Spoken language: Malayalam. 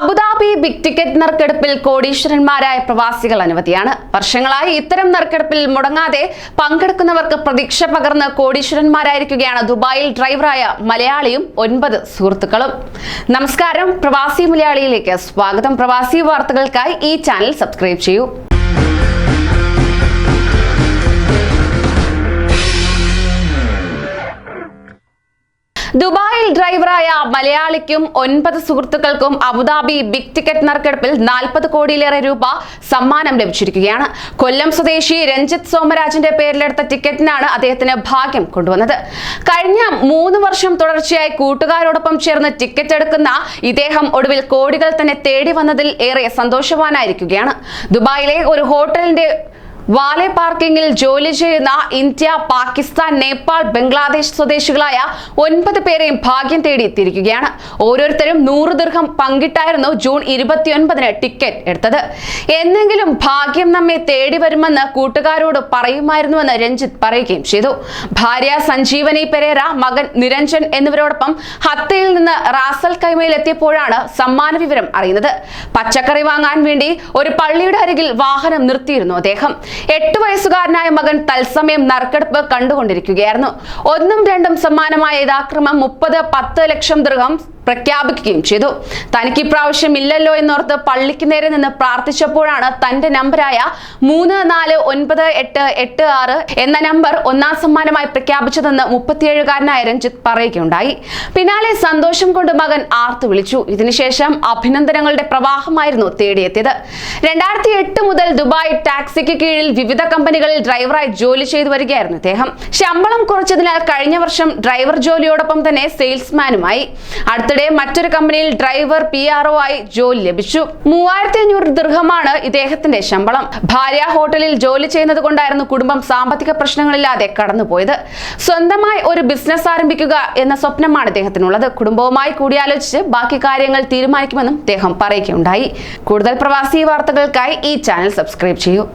അബുദാബി ബിഗ് ടിക്കറ്റ് നറുക്കെടുപ്പിൽ കോടീശ്വരന്മാരായ പ്രവാസികൾ അനവധിയാണ്. വർഷങ്ങളായി ഇത്തരം നറുക്കെടുപ്പിൽ മുടങ്ങാതെ പങ്കെടുക്കുന്നവർക്ക് പ്രതീക്ഷ പകർന്ന് കോടീശ്വരന്മാരായിരിക്കുകയാണ് ദുബായിൽ ഡ്രൈവറായ മലയാളിയും ഒൻപത് സുഹൃത്തുക്കളും. നമസ്കാരം പ്രവാസി മലയാളിയിലേക്ക് സ്വാഗതം. പ്രവാസി വാർത്തകൾക്കായി ഈ ചാനൽ സബ്സ്ക്രൈബ് ചെയ്യൂ. ദുബായിൽ ഡ്രൈവറായ മലയാളിക്കും ഒൻപത് സുഹൃത്തുക്കൾക്കും അബുദാബി ബിഗ് ടിക്കറ്റ് നറുക്കെടുപ്പിൽ നാൽപ്പത് കോടിയിലേറെ രൂപ സമ്മാനം ലഭിച്ചിരിക്കുകയാണ്. കൊല്ലം സ്വദേശി രഞ്ജിത്ത് സോമരാജിന്റെ പേരിലെടുത്ത ടിക്കറ്റിനാണ് അദ്ദേഹത്തിന് ഭാഗ്യം കൊണ്ടുവന്നത്. കഴിഞ്ഞ മൂന്ന് വർഷം തുടർച്ചയായി കൂട്ടുകാരോടൊപ്പം ചേർന്ന് ടിക്കറ്റ് എടുക്കുന്ന ഇദ്ദേഹം ഒടുവിൽ കോടികൾ തന്നെ തേടി വന്നതിൽ ഏറെ സന്തോഷവാനായിരിക്കുകയാണ്. ദുബായിലെ ഒരു ഹോട്ടലിന്റെ വാലെ പാർക്കിംഗിൽ ജോലി ചെയ്യുന്ന ഇന്ത്യ പാകിസ്ഥാൻ നേപ്പാൾ ബംഗ്ലാദേശ് സ്വദേശികളായ ഒൻപത് പേരെയും ഭാഗ്യം തേടി എത്തിയിരിക്കുകയാണ്. ഓരോരുത്തരും നൂറ് ദീർഘം പങ്കിട്ടായിരുന്നു ജൂൺ ഇരുപത്തിയൊൻപതിന് ടിക്കറ്റ് എടുത്തത്. എന്നെങ്കിലും ഭാഗ്യം നമ്മെ തേടി വരുമെന്ന് കൂട്ടുകാരോട് പറയുമായിരുന്നുവെന്ന് രഞ്ജിത്ത് പറയുകയും ചെയ്തു. ഭാര്യ സഞ്ജീവനി പെരേര മകൻ നിരഞ്ജൻ എന്നിവരോടൊപ്പം ഹത്തയിൽ നിന്ന് റാസൽ കൈമയിൽ എത്തിയപ്പോഴാണ് സമ്മാന വിവരം അറിയുന്നത്. പച്ചക്കറി വാങ്ങാൻ വേണ്ടി ഒരു പള്ളിയുടെ അരികിൽ വാഹനം നിർത്തിയിരുന്നു അദ്ദേഹം. എട്ട് വയസ്സുകാരനായ മകൻ തത്സമയം നറുക്കെടുപ്പ് കണ്ടുകൊണ്ടിരിക്കുകയായിരുന്നു. ഒന്നും രണ്ടും സമ്മാനമായ യഥാക്രമം മുപ്പത് പത്ത് ലക്ഷം ദൃഹം പ്രഖ്യാപിക്കുകയും ചെയ്തു. തനിക്ക് ഇപ്രാവശ്യം ഇല്ലല്ലോ എന്നോർത്ത് പള്ളിക്ക് നേരെ നിന്ന് പ്രാർത്ഥിച്ചപ്പോഴാണ് തന്റെ നമ്പറായ മൂന്ന് നാല് ഒൻപത് എട്ട് എട്ട് ആറ് എന്ന നമ്പർ ഒന്നാം സമ്മാനമായി പ്രഖ്യാപിച്ചതെന്ന് മുപ്പത്തിയേഴുകാരനായ രഞ്ജിത്ത് പറയുകയുണ്ടായി. പിന്നാലെ സന്തോഷം കൊണ്ട് മകൻ ആർത്തു വിളിച്ചു. ഇതിനുശേഷം അഭിനന്ദനങ്ങളുടെ പ്രവാഹമായിരുന്നു തേടിയെത്തിയത്. രണ്ടായിരത്തി എട്ട് മുതൽ ദുബായ് ടാക്സിക്ക് കീഴിൽ വിവിധ കമ്പനികളിൽ ഡ്രൈവറായി ജോലി ചെയ്തു വരികയായിരുന്നു ഇദ്ദേഹം. ശമ്പളം കുറച്ചതിനാൽ കഴിഞ്ഞ വർഷം ഡ്രൈവർ ജോലിയോടൊപ്പം തന്നെ സെയിൽസ്മാനുമായി. അടുത്തിടെ മറ്റൊരു കമ്പനിയിൽ ഡ്രൈവർ പി ആർഒ ആയി ജോലി ലഭിച്ചു. മൂവായിരത്തി അഞ്ഞൂറ് ദീർഘമാണ് ഇദ്ദേഹത്തിന്റെ ശമ്പളം. ഭാര്യ ഹോട്ടലിൽ ജോലി ചെയ്യുന്നത് കൊണ്ടായിരുന്നു കുടുംബം സാമ്പത്തിക പ്രശ്നങ്ങളില്ലാതെ കടന്നുപോയത്. സ്വന്തമായി ഒരു ബിസിനസ് ആരംഭിക്കുക എന്ന സ്വപ്നമാണ് ഇദ്ദേഹത്തിനുള്ളത്. കുടുംബവുമായി കൂടിയാലോചിച്ച് ബാക്കി കാര്യങ്ങൾ തീരുമാനിക്കുമെന്നും അദ്ദേഹം പറയുകയുണ്ടായി. കൂടുതൽ പ്രവാസി വാർത്തകൾക്കായി ഈ ചാനൽ സബ്സ്ക്രൈബ് ചെയ്യൂ.